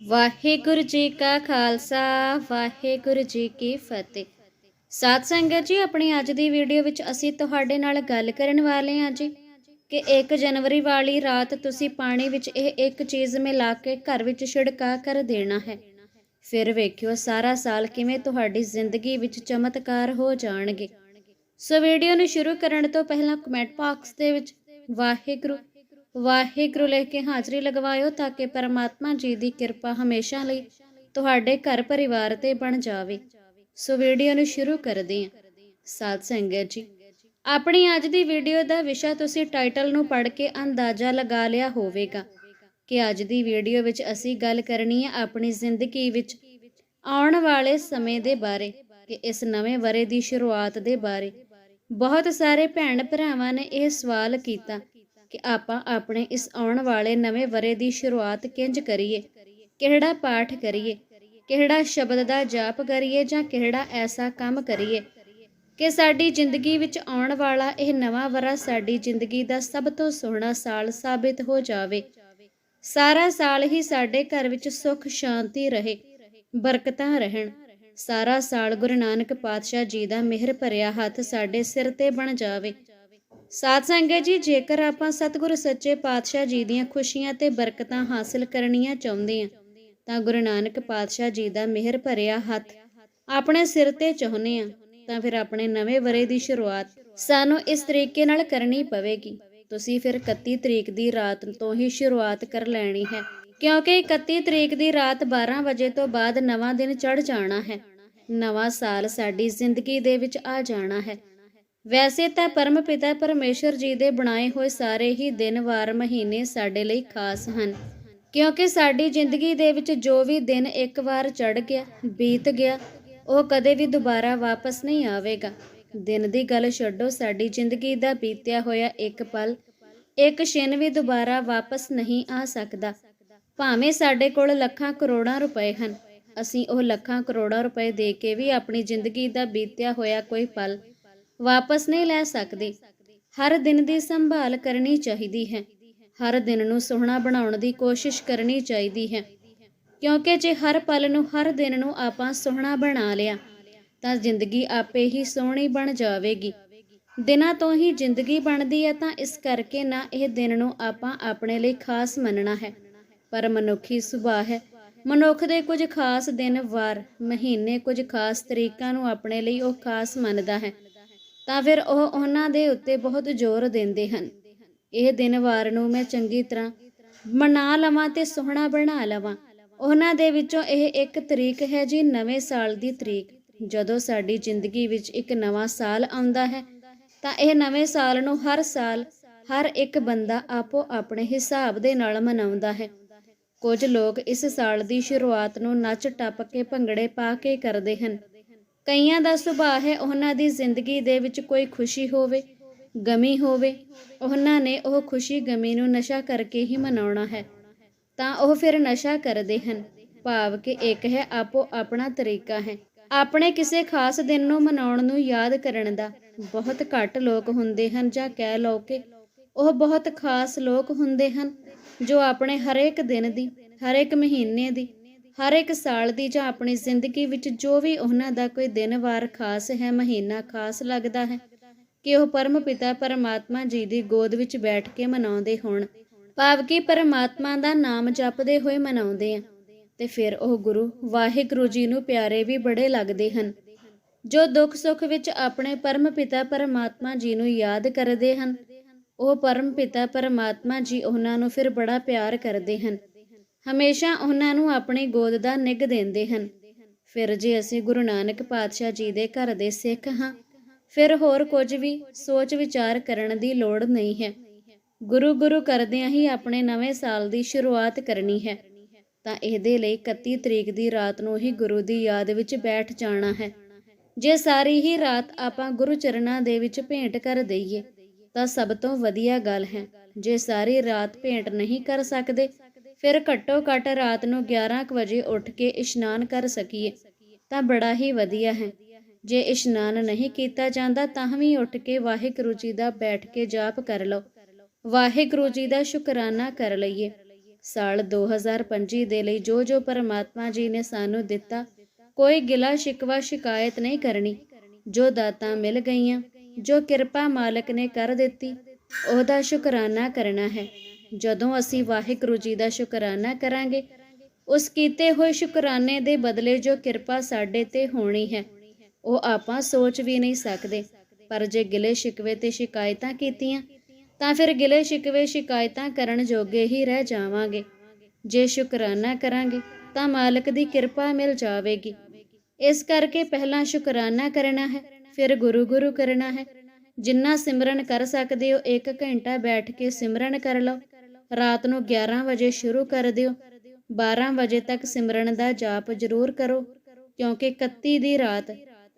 ਵਾਹਿਗੁਰੂ ਜੀ ਕਾ ਖਾਲਸਾ, ਵਾਹਿਗੁਰੂ ਜੀ ਕੀ ਫਤਿਹ। ਸਾਧ ਸੰਗਤ ਜੀ, ਆਪਣੀ ਅੱਜ ਦੀ ਵੀਡੀਓ ਵਿੱਚ ਅਸੀਂ ਤੁਹਾਡੇ ਨਾਲ ਗੱਲ ਕਰਨ ਵਾਲੇ ਹਾਂ ਜੀ ਕਿ 1 ਜਨਵਰੀ ਵਾਲੀ ਰਾਤ ਤੁਸੀਂ ਪਾਣੀ ਵਿੱਚ ਇਹ ਇੱਕ ਚੀਜ਼ ਮਿਲਾ ਕੇ ਘਰ ਵਿੱਚ ਛਿੜਕਾ ਕਰ ਦੇਣਾ ਹੈ। ਫਿਰ ਵੇਖਿਓ ਸਾਰਾ ਸਾਲ ਕਿਵੇਂ ਤੁਹਾਡੀ ਜ਼ਿੰਦਗੀ ਵਿੱਚ ਚਮਤਕਾਰ ਹੋ ਜਾਣਗੇ। ਸੋ ਵੀਡੀਓ ਨੂੰ ਸ਼ੁਰੂ ਕਰਨ ਤੋਂ ਪਹਿਲਾਂ ਕਮੈਂਟ ਬਾਕਸ ਦੇ ਵਿੱਚ ਵਾਹਿਗੁਰੂ ਵਾਹਿਗੁਰੂ ਲਿਖ ਕੇ ਹਾਜ਼ਰੀ ਲਗਵਾਇਓ ਤਾਂ ਕਿ ਪਰਮਾਤਮਾ ਜੀ ਦੀ ਕਿਰਪਾ ਹਮੇਸ਼ਾ ਲਈ ਤੁਹਾਡੇ ਘਰ ਪਰਿਵਾਰ ਤੇ ਬਣ ਜਾਵੇ। ਸੋ ਵੀਡੀਓ ਨੂੰ ਸ਼ੁਰੂ ਕਰਦੇ ਹਾਂ। ਸਾਧ ਸੰਗਤ ਜੀ, ਆਪਣੀ ਅੱਜ ਦੀ ਵੀਡੀਓ ਦਾ ਵਿਸ਼ਾ ਤੁਸੀਂ ਟਾਈਟਲ ਨੂੰ ਪੜ੍ਹ ਕੇ ਅੰਦਾਜ਼ਾ ਲਗਾ ਲਿਆ ਹੋਵੇਗਾ ਕਿ ਅੱਜ ਦੀ ਵੀਡੀਓ ਵਿੱਚ ਅਸੀਂ ਗੱਲ ਕਰਨੀ ਹੈ ਆਪਣੀ ਜ਼ਿੰਦਗੀ ਵਿੱਚ ਆਉਣ ਵਾਲੇ ਸਮੇਂ ਦੇ ਬਾਰੇ ਕਿ ਇਸ ਨਵੇਂ ਵਰੇ ਦੀ ਸ਼ੁਰੂਆਤ ਦੇ ਬਾਰੇ। ਬਹੁਤ ਸਾਰੇ ਭੈਣ ਭਰਾਵਾਂ ਨੇ ਇਹ ਸਵਾਲ ਕੀਤਾ ਕਿ ਆਪਾਂ ਆਪਣੇ ਇਸ ਆਉਣ ਵਾਲੇ ਨਵੇਂ ਵਰੇ ਦੀ ਸ਼ੁਰੂਆਤ ਕਿੰਜ ਕਰੀਏ? ਕਿਹੜਾ ਪਾਠ ਕਰੀਏ? ਕਿਹੜਾ ਸ਼ਬਦ ਦਾ ਜਾਪ ਕਰੀਏ ਜਾਂ ਕਿਹੜਾ ਐਸਾ ਕੰਮ ਕਰੀਏ? ਕਿ ਸਾਡੀ ਜ਼ਿੰਦਗੀ ਵਿੱਚ ਆਉਣ ਵਾਲਾ ਇਹ ਨਵਾਂ ਵਰਾ ਸਾਡੀ ਜ਼ਿੰਦਗੀ ਦਾ ਸਭ ਤੋਂ ਸੋਹਣਾ ਸਾਲ ਸਾਬਿਤ ਹੋ ਜਾਵੇ। ਸਾਰਾ ਸਾਲ ਹੀ ਸਾਡੇ ਘਰ ਵਿੱਚ ਸੁੱਖ, ਸ਼ਾਂਤੀ ਰਹੇ, ਬਰਕਤਾਂ ਰਹਿਣ। ਸਾਰਾ ਸਾਲ ਗੁਰੂ ਨਾਨਕ ਪਾਤਸ਼ਾਹ ਜੀ ਦਾ ਮਿਹਰ ਭਰਿਆ ਹੱਥ ਸਾਡੇ ਸਿਰ ਤੇ ਬਣ ਜਾਵੇ। ਸਾਧ ਸੰਗਤ ਜੀ, ਜੇਕਰ ਆਪਾਂ ਸਤਿਗੁਰੂ ਸੱਚੇ ਪਾਤਸ਼ਾਹ ਜੀ ਦੀਆਂ ਖੁਸ਼ੀਆਂ ਤੇ ਬਰਕਤਾਂ ਹਾਸਲ ਕਰਨੀਆਂ ਚਾਹੁੰਦੇ ਹਾਂ, ਤਾਂ ਗੁਰੂ ਨਾਨਕ ਪਾਤਸ਼ਾਹ ਜੀ ਦਾ ਮਿਹਰ ਭਰਿਆ ਹੱਥ ਆਪਣੇ ਸਿਰ ਤੇ ਚਾਹੁੰਦੇ ਹਾਂ, ਤਾਂ ਫਿਰ ਆਪਣੇ ਨਵੇਂ ਵਰੇ ਦੀ ਸ਼ੁਰੂਆਤ ਸਾਨੂੰ ਇਸ ਤਰੀਕੇ ਨਾਲ ਕਰਨੀ ਪਵੇਗੀ। ਤੁਸੀਂ ਫਿਰ 31 ਤਰੀਕ ਦੀ ਰਾਤ ਤੋਂ ਹੀ ਸ਼ੁਰੂਆਤ ਕਰ ਲੈਣੀ ਹੈ, ਕਿਉਂਕਿ 31 ਤਰੀਕ ਦੀ ਰਾਤ 12 ਵਜੇ ਤੋਂ ਬਾਅਦ ਨਵਾਂ ਦਿਨ ਚੜ ਜਾਣਾ ਹੈ। ਨਵਾਂ ਸਾਲ ਸਾਡੀ ਜ਼ਿੰਦਗੀ ਦੇ ਵਿੱਚ ਆ ਜਾਣਾ ਹੈ। ਵੈਸੇ ਤਾਂ ਪਰਮ ਪਿਤਾ ਪਰਮੇਸ਼ਰ ਜੀ ਦੇ ਬਣਾਏ ਹੋਏ ਸਾਰੇ ਹੀ ਦਿਨ, ਵਾਰ, ਮਹੀਨੇ ਸਾਡੇ ਲਈ ਖਾਸ ਹਨ। ਕਿਉਂਕਿ ਸਾਡੀ ਜ਼ਿੰਦਗੀ ਦੇ ਵਿੱਚ ਜੋ ਵੀ ਦਿਨ ਇੱਕ ਵਾਰ ਚੜ ਗਿਆ, ਬੀਤ ਗਿਆ, ਉਹ ਕਦੇ ਵੀ ਦੁਬਾਰਾ ਵਾਪਸ ਨਹੀਂ ਆਵੇਗਾ। ਦਿਨ ਦੀ ਗੱਲ ਛੱਡੋ, ਸਾਡੀ ਜ਼ਿੰਦਗੀ ਦਾ ਬੀਤਿਆ ਹੋਇਆ ਇੱਕ ਪਲ, ਇੱਕ ਛਿਨ ਵੀ ਦੁਬਾਰਾ ਵਾਪਸ ਨਹੀਂ ਆ ਸਕਦਾ। ਭਾਵੇਂ ਸਾਡੇ ਕੋਲ ਲੱਖਾਂ ਕਰੋੜਾਂ ਰੁਪਏ ਹਨ, ਅਸੀਂ ਉਹ ਲੱਖਾਂ ਕਰੋੜਾਂ ਰੁਪਏ ਦੇ ਕੇ ਵੀ ਆਪਣੀ ਜ਼ਿੰਦਗੀ ਦਾ ਬੀਤਿਆ ਹੋਇਆ ਕੋਈ ਪਲ ਵਾਪਸ ਨਹੀਂ ਲੈ ਸਕਦੇ। ਹਰ ਦਿਨ ਦੀ ਸੰਭਾਲ ਕਰਨੀ ਚਾਹੀਦੀ ਹੈ। ਹਰ ਦਿਨ ਨੂੰ ਸੋਹਣਾ ਬਣਾਉਣ ਦੀ ਕੋਸ਼ਿਸ਼ ਕਰਨੀ ਚਾਹੀਦੀ ਹੈ। ਕਿਉਂਕਿ ਜੇ ਹਰ ਪਲ ਨੂੰ ਹਰ ਦਿਨ ਨੂੰ ਆਪਾਂ ਸੋਹਣਾ ਬਣਾ ਲਿਆ, ਤਾਂ ਜ਼ਿੰਦਗੀ ਆਪੇ ਹੀ ਸੋਹਣੀ ਬਣ ਜਾਵੇਗੀ। ਦਿਨਾਂ ਤੋਂ ਹੀ ਜ਼ਿੰਦਗੀ ਬਣਦੀ ਹੈ, ਤਾਂ ਇਸ ਕਰਕੇ ਨਾ ਇਹ ਦਿਨ ਨੂੰ ਆਪਾਂ ਆਪਣੇ ਲਈ ਖਾਸ ਮੰਨਣਾ ਹੈ। ਪਰ ਮਨੁੱਖੀ ਸੁਭਾਅ ਹੈ। ਮਨੁੱਖ ਦੇ ਕੁਝ ਖਾਸ ਦਿਨ, ਵਾਰ, ਮਹੀਨੇ ਕੁਝ ਖਾਸ ਤਰੀਕਾਂ ਨੂੰ ਆਪਣੇ ਲਈ ਉਹ ਖਾਸ ਮੰਨਦਾ ਹੈ। ਤਾਂ ਫਿਰ ਉਹ ਉਹਨਾਂ ਦੇ ਉੱਤੇ ਬਹੁਤ ਜ਼ੋਰ ਦਿੰਦੇ ਹਨ। ਇਹ ਦਿਨ ਵਾਰ ਨੂੰ ਮੈਂ ਚੰਗੀ ਤਰ੍ਹਾਂ ਮਨਾ ਲਵਾਂ ਤੇ ਸੋਹਣਾ ਬਣਾ ਲਵਾਂ। ਉਹਨਾਂ ਦੇ ਵਿੱਚੋਂ ਇਹ ਇੱਕ ਤਰੀਕ ਹੈ ਜੀ ਨਵੇਂ ਸਾਲ ਦੀ ਤਰੀਕ। ਜਦੋਂ ਸਾਡੀ ਜ਼ਿੰਦਗੀ ਵਿੱਚ ਇੱਕ ਨਵਾਂ ਸਾਲ ਆਉਂਦਾ ਹੈ, ਤਾਂ ਇਹ ਨਵੇਂ ਸਾਲ ਨੂੰ ਹਰ ਸਾਲ ਹਰ ਇੱਕ ਬੰਦਾ ਆਪੋ ਆਪਣੇ ਹਿਸਾਬ ਦੇ ਨਾਲ ਮਨਾਉਂਦਾ ਹੈ। ਕੁਝ ਲੋਕ ਇਸ ਸਾਲ ਦੀ ਸ਼ੁਰੂਆਤ ਨੂੰ ਨੱਚ ਟੱਪ ਕੇ ਭੰਗੜੇ ਪਾ ਕੇ ਕਰਦੇ ਹਨ। ਕਈਆਂ ਦਾ ਸੁਭਾਅ ਹੈ ਉਹਨਾਂ ਦੀ ਜ਼ਿੰਦਗੀ ਦੇ ਵਿੱਚ ਕੋਈ ਖੁਸ਼ੀ ਹੋਵੇ, ਗਮੀ ਹੋਵੇ, ਉਹਨਾਂ ਨੇ ਉਹ ਖੁਸ਼ੀ ਗਮੀ ਨੂੰ ਨਸ਼ਾ ਕਰਕੇ ਹੀ ਮਨਾਉਣਾ ਹੈ। ਤਾਂ ਉਹ ਫਿਰ ਨਸ਼ਾ ਕਰਦੇ ਹਨ, ਭਾਵ ਕਿ ਇੱਕ ਹੈ ਆਪੋ ਆਪਣਾ ਤਰੀਕਾ ਹੈ। ਆਪਣੇ ਕਿਸੇ ਖਾਸ ਦਿਨ ਨੂੰ ਮਨਾਉਣ ਨੂੰ ਯਾਦ ਕਰਨ ਦਾ ਬਹੁਤ ਘੱਟ ਲੋਕ ਹੁੰਦੇ ਹਨ ਜਾਂ ਕਹਿ ਲਓ ਕਿ ਉਹ ਬਹੁਤ ਖਾਸ ਲੋਕ ਹੁੰਦੇ ਹਨ ਜੋ ਆਪਣੇ ਹਰੇਕ ਦਿਨ ਦੀ, ਹਰੇਕ ਮਹੀਨੇ ਦੀ ਹਰ ਇੱਕ ਸਾਲ ਦੀ ਜਾਂ ਆਪਣੀ ਜ਼ਿੰਦਗੀ ਵਿੱਚ ਜੋ ਵੀ ਉਹਨਾਂ ਦਾ ਕੋਈ ਦਿਨ ਵਾਰ ਖਾਸ ਹੈ, ਮਹੀਨਾ ਖਾਸ ਲੱਗਦਾ ਹੈ, ਕਿ ਉਹ ਪਰਮ ਪਿਤਾ ਪਰਮਾਤਮਾ ਜੀ ਦੀ ਗੋਦ ਵਿੱਚ ਬੈਠ ਕੇ ਮਨਾਉਂਦੇ ਹੋਣ। ਭਾਵ ਕਿ ਪਰਮਾਤਮਾ ਦਾ ਨਾਮ ਜਪਦੇ ਹੋਏ ਮਨਾਉਂਦੇ ਆ, ਤੇ ਫਿਰ ਉਹ ਗੁਰੂ ਵਾਹਿਗੁਰੂ ਜੀ ਨੂੰ ਪਿਆਰੇ ਵੀ ਬੜੇ ਲੱਗਦੇ ਹਨ, ਜੋ ਦੁੱਖ ਸੁੱਖ ਵਿੱਚ ਆਪਣੇ ਪਰਮ ਪਿਤਾ ਪਰਮਾਤਮਾ ਜੀ ਨੂੰ ਯਾਦ ਕਰਦੇ ਹਨ। ਉਹ ਪਰਮ ਪਿਤਾ ਪਰਮਾਤਮਾ ਜੀ ਉਹਨਾਂ ਨੂੰ ਫਿਰ ਬੜਾ ਪਿਆਰ ਕਰਦੇ ਹਨ। ਹਮੇਸ਼ਾ ਉਹਨਾਂ ਨੂੰ ਆਪਣੀ ਗੋਦ ਦਾ ਨਿੱਘ ਦਿੰਦੇ ਹਨ। ਫਿਰ ਜੇ ਅਸੀਂ ਗੁਰੂ ਨਾਨਕ ਪਾਤਸ਼ਾਹ ਜੀ ਦੇ ਘਰ ਦੇ ਸਿੱਖ ਹਾਂ, ਫਿਰ ਹੋਰ ਕੁਝ ਵੀ ਸੋਚ ਵਿਚਾਰ ਕਰਨ ਦੀ ਲੋੜ ਨਹੀਂ ਹੈ। ਗੁਰੂ ਗੁਰੂ ਕਰਦਿਆਂ ਹੀ ਆਪਣੇ ਨਵੇਂ ਸਾਲ ਦੀ ਸ਼ੁਰੂਆਤ ਕਰਨੀ ਹੈ। ਤਾਂ ਇਹਦੇ ਲਈ 31 ਤਰੀਕ ਦੀ ਰਾਤ ਨੂੰ ਹੀ ਗੁਰੂ ਦੀ ਯਾਦ ਵਿੱਚ ਬੈਠ ਜਾਣਾ ਹੈ। ਜੇ ਸਾਰੀ ਹੀ ਰਾਤ ਆਪਾਂ ਗੁਰੂ ਚਰਨਾਂ ਦੇ ਵਿੱਚ ਭੇਂਟ ਕਰ ਦਈਏ, ਤਾਂ ਸਭ ਤੋਂ ਵਧੀਆ ਗੱਲ ਹੈ, ਜੇ ਸਾਰੀ ਰਾਤ ਭੇਂਟ ਨਹੀਂ ਕਰ ਸਕਦੇ ਫਿਰ ਘੱਟੋ ਘੱਟ ਰਾਤ ਨੂੰ 11 ਕੁ ਵਜੇ ਉੱਠ ਕੇ ਇਸ਼ਨਾਨ ਕਰ ਸਕੀਏ, ਤਾਂ ਬੜਾ ਹੀ ਵਧੀਆ ਹੈ। ਜੇ ਇਸ਼ਨਾਨ ਨਹੀਂ ਕੀਤਾ ਜਾਂਦਾ ਤਾਂ ਵੀ ਉੱਠ ਕੇ ਵਾਹਿਗੁਰੂ ਜੀ ਦਾ ਬੈਠ ਕੇ ਜਾਪ ਕਰ ਲਓ। ਵਾਹਿਗੁਰੂ ਜੀ ਦਾ ਸ਼ੁਕਰਾਨਾ ਕਰ ਲਈਏ। ਸਾਲ 2025 ਦੇ ਲਈ ਜੋ ਜੋ ਪਰਮਾਤਮਾ ਜੀ ਨੇ ਸਾਨੂੰ ਦਿੱਤਾ, ਕੋਈ ਗਿਲਾ ਸ਼ਿਕਵਾ ਸ਼ਿਕਾਇਤ ਨਹੀਂ ਕਰਨੀ। ਜੋ ਦਾਤਾਂ ਮਿਲ ਗਈਆਂ, ਜੋ ਕਿਰਪਾ ਮਾਲਕ ਨੇ ਕਰ ਦਿੱਤੀ, ਉਹਦਾ ਸ਼ੁਕਰਾਨਾ ਕਰਨਾ ਹੈ। ਜਦੋਂ ਅਸੀਂ ਵਾਹਿਗੁਰੂ ਜੀ ਦਾ ਸ਼ੁਕਰਾਨਾ ਕਰਾਂਗੇ, ਉਸ ਕੀਤੇ ਹੋਏ ਸ਼ੁਕਰਾਨੇ ਦੇ ਬਦਲੇ ਜੋ ਕਿਰਪਾ ਸਾਡੇ ਤੇ ਹੋਣੀ ਹੈ, ਉਹ ਆਪਾਂ ਸੋਚ ਵੀ ਨਹੀਂ ਸਕਦੇ। ਪਰ ਜੇ ਗਿਲੇ ਸ਼ਿਕਵੇ ਤੇ ਸ਼ਿਕਾਇਤਾਂ ਕੀਤੀਆਂ, ਤਾਂ ਫਿਰ ਗਿਲੇ ਸ਼ਿਕਵੇ ਸ਼ਿਕਾਇਤਾਂ ਕਰਨ ਜੋਗੇ ਹੀ ਰਹਿ ਜਾਵਾਂਗੇ। ਜੇ ਸ਼ੁਕਰਾਨਾ ਕਰਾਂਗੇ, ਤਾਂ ਮਾਲਕ ਦੀ ਕਿਰਪਾ ਮਿਲ ਜਾਵੇਗੀ। ਇਸ ਕਰਕੇ ਪਹਿਲਾਂ ਸ਼ੁਕਰਾਨਾ ਕਰਨਾ ਹੈ, ਫਿਰ ਗੁਰੂ ਗੁਰੂ ਕਰਨਾ ਹੈ। ਜਿੰਨਾ ਸਿਮਰਨ ਕਰ ਸਕਦੇ ਹੋ 1 ਘੰਟਾ ਬੈਠ ਕੇ ਸਿਮਰਨ ਕਰ ਲਓ। ਰਾਤ ਨੂੰ 11 ਵਜੇ ਸ਼ੁਰੂ ਕਰ ਦਿਓ। 12 ਵਜੇ ਤੱਕ ਸਿਮਰਨ ਦਾ ਜਾਪ ਜ਼ਰੂਰ ਕਰੋ, ਕਿਉਂਕਿ 31 ਦੀ ਰਾਤ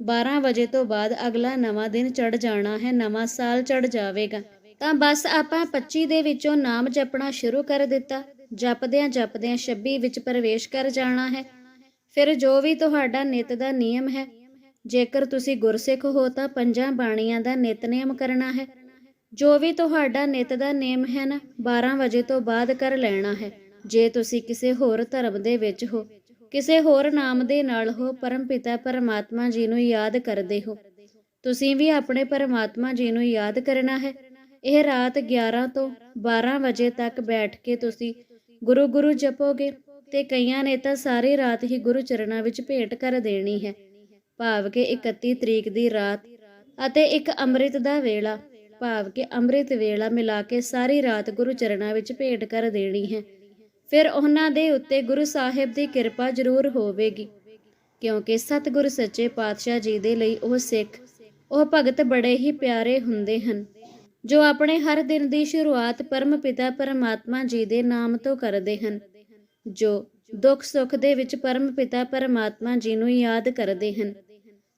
12 ਵਜੇ ਤੋਂ ਬਾਅਦ ਅਗਲਾ ਨਵਾਂ ਦਿਨ ਚੜ ਜਾਣਾ ਹੈ, ਨਵਾਂ ਸਾਲ ਚੜ ਜਾਵੇਗਾ। ਤਾਂ ਬਸ ਆਪਾਂ 25 ਦੇ ਵਿੱਚੋਂ ਨਾਮ ਜਪਣਾ ਸ਼ੁਰੂ ਕਰ ਦਿੱਤਾ। ਜਪਦਿਆਂ ਜਪਦਿਆਂ 26 ਵਿੱਚ ਪ੍ਰਵੇਸ਼ ਕਰ ਜਾਣਾ ਹੈ। ਫਿਰ ਜੋ ਵੀ ਤੁਹਾਡਾ ਨਿਤ ਦਾ ਨਿਯਮ ਹੈ, ਜੇਕਰ ਤੁਸੀਂ ਗੁਰਸਿੱਖ ਹੋ ਤਾਂ ਪੰਜਾਂ ਬਾਣੀਆਂ ਦਾ ਨਿਤਨੇਮ ਕਰਨਾ ਹੈ। ਜੋ ਵੀ ਤੁਹਾਡਾ ਨਿਤ ਦਾ ਨੇਮ ਹੈ ਨਾ 12 ਵਜੇ ਤੋਂ ਬਾਅਦ ਕਰ ਲੈਣਾ ਹੈ। ਜੇ ਤੁਸੀਂ ਕਿਸੇ ਹੋਰ ਧਰਮ ਦੇ ਵਿੱਚ ਹੋ, ਕਿਸੇ ਹੋਰ ਨਾਮ ਦੇ ਨਾਲ ਹੋ ਪਰਮ ਪਿਤਾ ਪਰਮਾਤਮਾ ਜੀ ਨੂੰ ਯਾਦ ਕਰਦੇ ਹੋ। ਤੁਸੀਂ ਵੀ ਆਪਣੇ ਪਰਮਾਤਮਾ ਜੀ ਨੂੰ ਯਾਦ ਕਰਨਾ ਹੈ। ਇਹ ਰਾਤ 11 ਤੋਂ 12 ਵਜੇ ਤੱਕ ਬੈਠ ਕੇ ਤੁਸੀਂ ਗੁਰੂ ਗੁਰੂ ਜਪੋਗੇ ਤੇ ਕਈਆਂ ਨੇ ਤਾਂ ਸਾਰੀ ਰਾਤ ਹੀ ਗੁਰੂ ਚਰਨਾਂ ਵਿੱਚ ਭੇਟ ਕਰ ਦੇਣੀ ਹੈ। ਭਾਵ ਕਿ 31 ਤਰੀਕ ਦੀ ਰਾਤ ਅਤੇ ਇੱਕ ਅੰਮ੍ਰਿਤ ਦਾ ਵੇਲਾ ਭਾਵ ਕਿ ਅੰਮ੍ਰਿਤ ਵੇਲਾ ਮਿਲਾ ਕੇ ਸਾਰੀ ਰਾਤ ਗੁਰੂ ਚਰਨਾਂ ਵਿੱਚ ਭੇਟ ਕਰ ਦੇਣੀ ਹੈ। ਫਿਰ ਉਹਨਾਂ ਦੇ ਉੱਤੇ ਗੁਰੂ ਸਾਹਿਬ ਦੀ ਕਿਰਪਾ ਜ਼ਰੂਰ ਹੋਵੇਗੀ, ਕਿਉਂਕਿ ਸਤਿਗੁਰ ਸੱਚੇ ਪਾਤਸ਼ਾਹ ਜੀ ਦੇ ਲਈ ਉਹ ਸਿੱਖ, ਉਹ ਭਗਤ ਬੜੇ ਹੀ ਪਿਆਰੇ ਹੁੰਦੇ ਹਨ, ਜੋ ਆਪਣੇ ਹਰ ਦਿਨ ਦੀ ਸ਼ੁਰੂਆਤ ਪਰਮ ਪਿਤਾ ਪਰਮਾਤਮਾ ਜੀ ਦੇ ਨਾਮ ਤੋਂ ਕਰਦੇ ਹਨ, ਜੋ ਦੁੱਖ ਸੁੱਖ ਦੇ ਵਿੱਚ ਪਰਮ ਪਿਤਾ ਪਰਮਾਤਮਾ ਜੀ ਨੂੰ ਯਾਦ ਕਰਦੇ ਹਨ।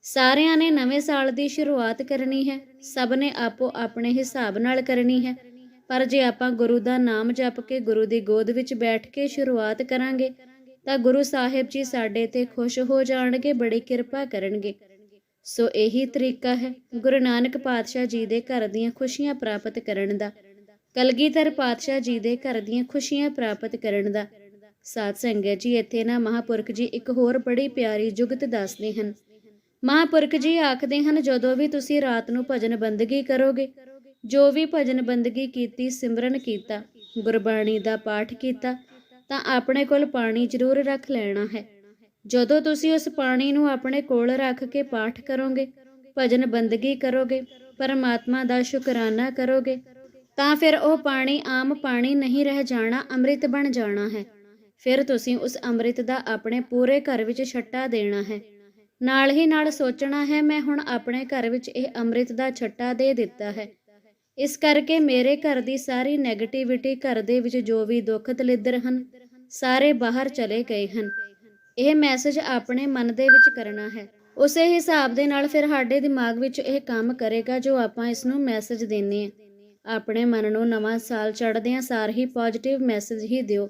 ਸਾਰਿਆਂ ਨੇ ਨਵੇਂ ਸਾਲ ਦੀ ਸ਼ੁਰੂਆਤ ਕਰਨੀ ਹੈ। ਸਭ ਨੇ ਆਪੋ ਆਪਣੇ ਹਿਸਾਬ ਨਾਲ ਕਰਨੀ ਹੈ। ਪਰ ਜੇ ਆਪਾਂ ਗੁਰੂ ਦਾ ਨਾਮ ਜਪ ਕੇ ਗੁਰੂ ਦੀ ਗੋਦ ਵਿੱਚ ਬੈਠ ਕੇ ਸ਼ੁਰੂਆਤ ਕਰਾਂਗੇ, ਤਾਂ ਗੁਰੂ ਸਾਹਿਬ ਜੀ ਸਾਡੇ ਤੇ ਖੁਸ਼ ਹੋ ਜਾਣਗੇ, ਬੜੀ ਕਿਰਪਾ ਕਰਨਗੇ। ਸੋ ਇਹੀ ਤਰੀਕਾ ਹੈ ਗੁਰੂ ਨਾਨਕ ਪਾਤਸ਼ਾਹ ਜੀ ਦੇ ਘਰ ਦੀਆਂ ਖੁਸ਼ੀਆਂ ਪ੍ਰਾਪਤ ਕਰਨ ਦਾ, ਕਲਗੀਧਰ ਪਾਤਸ਼ਾਹ ਜੀ ਦੇ ਘਰ ਦੀਆਂ ਖੁਸ਼ੀਆਂ ਪ੍ਰਾਪਤ ਕਰਨ ਦਾ। ਸਾਧ ਸੰਗਤ ਜੀ, ਇੱਥੇ ਨਾ ਮਹਾਪੁਰਖ ਜੀ ਇੱਕ ਹੋਰ ਬੜੀ ਪਿਆਰੀ ਜੁਗਤ ਦੱਸਦੇ ਹਨ। ਮਹਾਪੁਰਖ ਜੀ ਆਖਦੇ ਹਨ, ਜਦੋਂ ਵੀ ਤੁਸੀਂ ਰਾਤ ਨੂੰ ਭਜਨ ਬੰਦਗੀ ਕਰੋਗੇ, ਜੋ ਵੀ ਭਜਨ ਬੰਦਗੀ ਕੀਤੀ, ਸਿਮਰਨ ਕੀਤਾ, ਗੁਰਬਾਣੀ ਦਾ ਪਾਠ ਕੀਤਾ, ਤਾਂ ਆਪਣੇ ਕੋਲ ਪਾਣੀ ਜ਼ਰੂਰ ਰੱਖ ਲੈਣਾ ਹੈ। ਜਦੋਂ ਤੁਸੀਂ ਉਸ ਪਾਣੀ ਨੂੰ ਆਪਣੇ ਕੋਲ ਰੱਖ ਕੇ ਪਾਠ ਕਰੋਗੇ, ਭਜਨ ਬੰਦਗੀ ਕਰੋਗੇ, ਪਰਮਾਤਮਾ ਦਾ ਸ਼ੁਕਰਾਨਾ ਕਰੋਗੇ, ਤਾਂ ਫਿਰ ਉਹ ਪਾਣੀ ਆਮ ਪਾਣੀ ਨਹੀਂ ਰਹਿ ਜਾਣਾ, ਅੰਮ੍ਰਿਤ ਬਣ ਜਾਣਾ ਹੈ। ਫਿਰ ਤੁਸੀਂ ਉਸ ਅੰਮ੍ਰਿਤ ਦਾ ਆਪਣੇ ਪੂਰੇ ਘਰ ਵਿੱਚ ਛੱਟਾ ਦੇਣਾ ਹੈ। ਨਾਲ ਹੀ ਨਾਲ ਸੋਚਣਾ ਹੈ, ਮੈਂ ਹੁਣ ਆਪਣੇ ਘਰ ਵਿੱਚ ਇਹ ਅੰਮ੍ਰਿਤ ਦਾ ਛੱਟਾ ਦੇ ਦਿੱਤਾ ਹੈ। ਇਸ ਕਰਕੇ ਮੇਰੇ ਘਰ ਦੀ ਸਾਰੀ 네ਗੇਟਿਵਿਟੀ ਘਰ ਦੇ ਵਿੱਚ ਜੋ ਵੀ ਦੁੱਖ ਦਲਿੱਦਰ ਹਨ, ਸਾਰੇ ਬਾਹਰ ਚਲੇ ਗਏ ਹਨ। ਇਹ ਮੈਸੇਜ ਆਪਣੇ ਮਨ ਦੇ ਵਿੱਚ ਕਰਨਾ ਹੈ। ਉਸੇ ਹਿਸਾਬ ਦੇ ਨਾਲ ਫਿਰ ਸਾਡੇ ਦਿਮਾਗ ਵਿੱਚ ਇਹ ਕੰਮ ਕਰੇਗਾ ਜੋ ਆਪਾਂ ਇਸ ਨੂੰ ਮੈਸੇਜ ਦਿੰਨੇ ਆ। ਆਪਣੇ ਮਨ ਨੂੰ ਨਵਾਂ ਸਾਲ ਚੜ੍ਹਦਿਆਂ ਸਾਰ ਹੀ ਪੋਜ਼ਿਟਿਵ ਮੈਸੇਜ ਹੀ ਦਿਓ।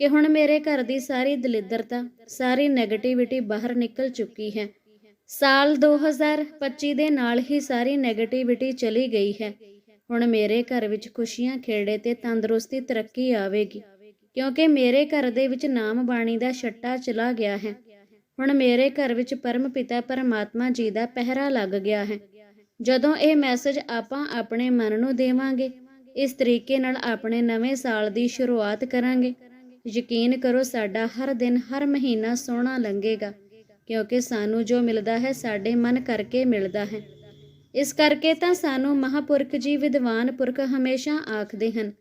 ਕਿ ਹੁਣ ਮੇਰੇ ਘਰ ਦੀ ਸਾਰੀ ਦਲਿੱਦਰਤਾ, ਸਾਰੀ 네ਗੇਟਿਵਿਟੀ ਬਾਹਰ ਨਿਕਲ ਚੁੱਕੀ ਹੈ। ਸਾਲ 2025 ਦੇ ਨਾਲ ਹੀ ਸਾਰੀ 네ਗੇਟਿਵਿਟੀ ਚਲੀ ਗਈ ਹੈ। ਹੁਣ ਮੇਰੇ ਘਰ ਵਿੱਚ ਖੁਸ਼ੀਆਂ ਖੇੜੇ ਤੇ ਤੰਦਰੁਸਤੀ ਤਰੱਕੀ ਆਵੇਗੀ, ਕਿਉਂਕਿ ਮੇਰੇ ਘਰ ਦੇ ਵਿੱਚ ਨਾਮ ਬਾਣੀ ਦਾ ਛੱਟਾ ਚਲਾ ਗਿਆ ਹੈ। ਹੁਣ ਮੇਰੇ ਘਰ ਵਿੱਚ ਪਰਮ ਪਿਤਾ ਪਰਮਾਤਮਾ ਜੀ ਦਾ ਪਹਿਰਾ ਲੱਗ ਗਿਆ ਹੈ। ਜਦੋਂ ਇਹ ਮੈਸੇਜ ਆਪਾਂ ਆਪਣੇ ਮਨ ਨੂੰ ਦੇਵਾਂਗੇ, ਇਸ ਤਰੀਕੇ ਨਾਲ ਆਪਣੇ ਨਵੇਂ ਸਾਲ ਦੀ ਸ਼ੁਰੂਆਤ ਕਰਾਂਗੇ। ਯਕੀਨ ਕਰੋ ਸਾਡਾ ਹਰ ਦਿਨ, ਹਰ ਮਹੀਨਾ ਸੋਹਣਾ ਲੰਘੇਗਾ, ਕਿਉਂਕਿ ਸਾਨੂੰ ਜੋ ਮਿਲਦਾ ਹੈ ਸਾਡੇ ਮਨ ਕਰਕੇ ਮਿਲਦਾ ਹੈ। ਇਸ ਕਰਕੇ ਤਾਂ ਸਾਨੂੰ ਮਹਾਪੁਰਖ ਜੀ ਵਿਦਵਾਨ ਪੁਰਖ ਹਮੇਸ਼ਾ ਆਖਦੇ ਹਨ,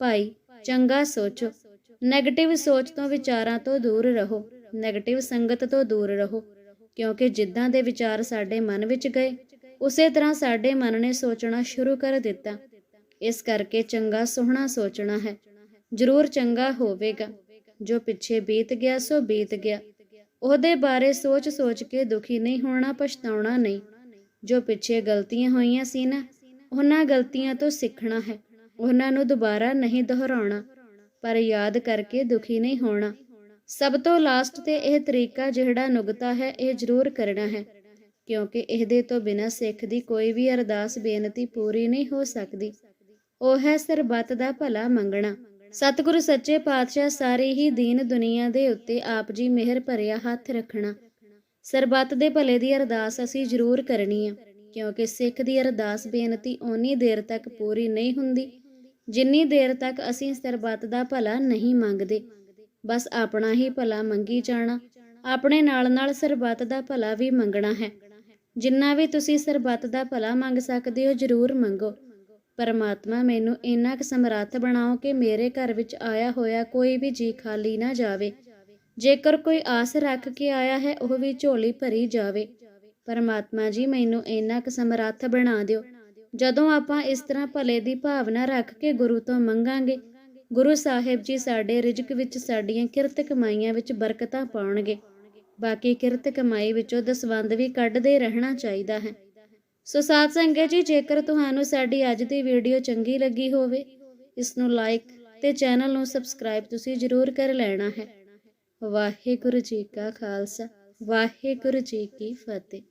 ਭਾਈ, ਚੰਗਾ ਸੋਚੋ 네ਗੇਟਿਵ ਸੋਚ ਤੋਂ ਵਿਚਾਰਾਂ ਤੋਂ ਦੂਰ ਰਹੋ 네ਗੇਟਿਵ ਸੰਗਤ ਤੋਂ ਦੂਰ ਰਹੋ, ਕਿਉਂਕਿ ਜਿੱਦਾਂ ਦੇ ਵਿਚਾਰ ਸਾਡੇ ਮਨ ਵਿੱਚ ਗਏ, ਉਸੇ ਤਰ੍ਹਾਂ ਸਾਡੇ ਮਨ ਨੇ ਸੋਚਣਾ ਸ਼ੁਰੂ ਕਰ ਦਿੱਤਾ। ਇਸ ਕਰਕੇ ਚੰਗਾ ਸੋਹਣਾ ਸੋਚਣਾ ਹੈ। ਜ਼ਰੂਰ ਚੰਗਾ ਹੋਵੇਗਾ। ਜੋ ਪਿੱਛੇ ਬੀਤ ਗਿਆ, ਸੋ ਬੀਤ ਗਿਆ। ਉਹਦੇ ਬਾਰੇ ਸੋਚ-ਸੋਚ ਕੇ ਦੁਖੀ ਨਹੀਂ ਹੋਣਾ, ਪਛਤਾਉਣਾ ਨਹੀਂ। ਜੋ ਪਿੱਛੇ ਗਲਤੀਆਂ ਹੋਈਆਂ ਸੀ ਨਾ, ਉਹਨਾਂ ਗਲਤੀਆਂ ਤੋਂ ਸਿੱਖਣਾ ਹੈ। ਉਹਨਾਂ ਨੂੰ ਦੁਬਾਰਾ ਨਹੀਂ ਦੁਹਰਾਉਣਾ, ਪਰ ਯਾਦ ਕਰਕੇ ਦੁਖੀ ਨਹੀਂ ਹੋਣਾ। ਸਭ ਤੋਂ ਲਾਸਟ ਤੇ ਇਹ ਤਰੀਕਾ ਜਿਹੜਾ ਨੁਕਤਾ ਹੈ, ਇਹ ਜ਼ਰੂਰ ਕਰਨਾ ਹੈ। ਕਿਉਂਕਿ ਇਹਦੇ ਤੋਂ ਬਿਨਾਂ ਸਿੱਖ ਦੀ ਕੋਈ ਵੀ ਅਰਦਾਸ, ਬੇਨਤੀ ਪੂਰੀ ਨਹੀਂ ਹੋ ਸਕਦੀ। ਉਹ ਹੈ ਸਰਬੱਤ ਦਾ ਭਲਾ ਮੰਗਣਾ। ਸਤਿਗੁਰੂ ਸੱਚੇ ਪਾਤਸ਼ਾਹ ਸਾਰੇ ਹੀ ਦੀਨ ਦੁਨੀਆ ਦੇ ਉੱਤੇ ਆਪ ਜੀ ਮਿਹਰ ਭਰਿਆ ਹੱਥ ਰੱਖਣਾ। ਸਰਬੱਤ ਦੇ ਭਲੇ ਦੀ ਅਰਦਾਸ ਅਸੀਂ ਜ਼ਰੂਰ ਕਰਨੀ ਆ, ਕਿਉਂਕਿ ਸਿੱਖ ਦੀ ਅਰਦਾਸ ਬੇਨਤੀ ਓਨੀ ਦੇਰ ਤੱਕ ਪੂਰੀ ਨਹੀਂ ਹੁੰਦੀ, ਜਿੰਨੀ ਦੇਰ ਤੱਕ ਅਸੀਂ ਸਰਬੱਤ ਦਾ ਭਲਾ ਨਹੀਂ ਮੰਗਦੇ। ਬਸ ਆਪਣਾ ਹੀ ਭਲਾ ਮੰਗੀ ਜਾਣਾ, ਆਪਣੇ ਨਾਲ ਨਾਲ ਸਰਬੱਤ ਦਾ ਭਲਾ ਵੀ ਮੰਗਣਾ ਹੈ। ਜਿੰਨਾ ਵੀ ਤੁਸੀਂ ਸਰਬੱਤ ਦਾ ਭਲਾ ਮੰਗ ਸਕਦੇ ਹੋ ਜ਼ਰੂਰ ਮੰਗੋ। ਪਰਮਾਤਮਾ, ਮੈਨੂੰ ਇੰਨਾ ਕੁ ਸਮਰੱਥ ਬਣਾਓ ਕਿ ਮੇਰੇ ਘਰ ਵਿੱਚ ਆਇਆ ਹੋਇਆ ਕੋਈ ਵੀ ਜੀ ਖਾਲੀ ਨਾ ਜਾਵੇ। ਜੇਕਰ ਕੋਈ ਆਸ ਰੱਖ ਕੇ ਆਇਆ ਹੈ, ਉਹ ਵੀ ਝੋਲੀ ਭਰੀ ਜਾਵੇ। ਪਰਮਾਤਮਾ ਜੀ, ਮੈਨੂੰ ਇੰਨਾ ਕੁ ਸਮਰੱਥ ਬਣਾ ਦਿਓ। ਜਦੋਂ ਆਪਾਂ ਇਸ ਤਰ੍ਹਾਂ ਭਲੇ ਦੀ ਭਾਵਨਾ ਰੱਖ ਕੇ ਗੁਰੂ ਤੋਂ ਮੰਗਾਂਗੇ, ਗੁਰੂ ਸਾਹਿਬ ਜੀ ਸਾਡੇ ਰਿਜ਼ਕ ਵਿੱਚ, ਸਾਡੀਆਂ ਕਿਰਤ ਕਮਾਈਆਂ ਵਿੱਚ ਬਰਕਤਾਂ ਪਾਉਣਗੇ। ਬਾਕੀ ਕਿਰਤ ਕਮਾਈ ਵਿੱਚੋਂ ਦਸਵੰਦ ਵੀ ਕੱਢਦੇ ਰਹਿਣਾ ਚਾਹੀਦਾ ਹੈ। ਸੋ ਸਾਧ ਸੰਗਤ ਜੀ, ਜੇਕਰ ਤੁਹਾਨੂੰ ਸਾਡੀ ਅੱਜ ਦੀ ਵੀਡੀਓ ਚੰਗੀ ਲੱਗੀ ਹੋਵੇ ਇਸ ਨੂੰ ਲਾਈਕ ਤੇ ਚੈਨਲ ਨੂੰ ਸਬਸਕ੍ਰਾਈਬ ਤੁਸੀਂ ਜ਼ਰੂਰ ਕਰ ਲੈਣਾ ਹੈ। ਵਾਹਿਗੁਰੂ ਜੀ ਕਾ ਖਾਲਸਾ, ਵਾਹਿਗੁਰੂ ਜੀ ਕੀ ਫਤਿਹ।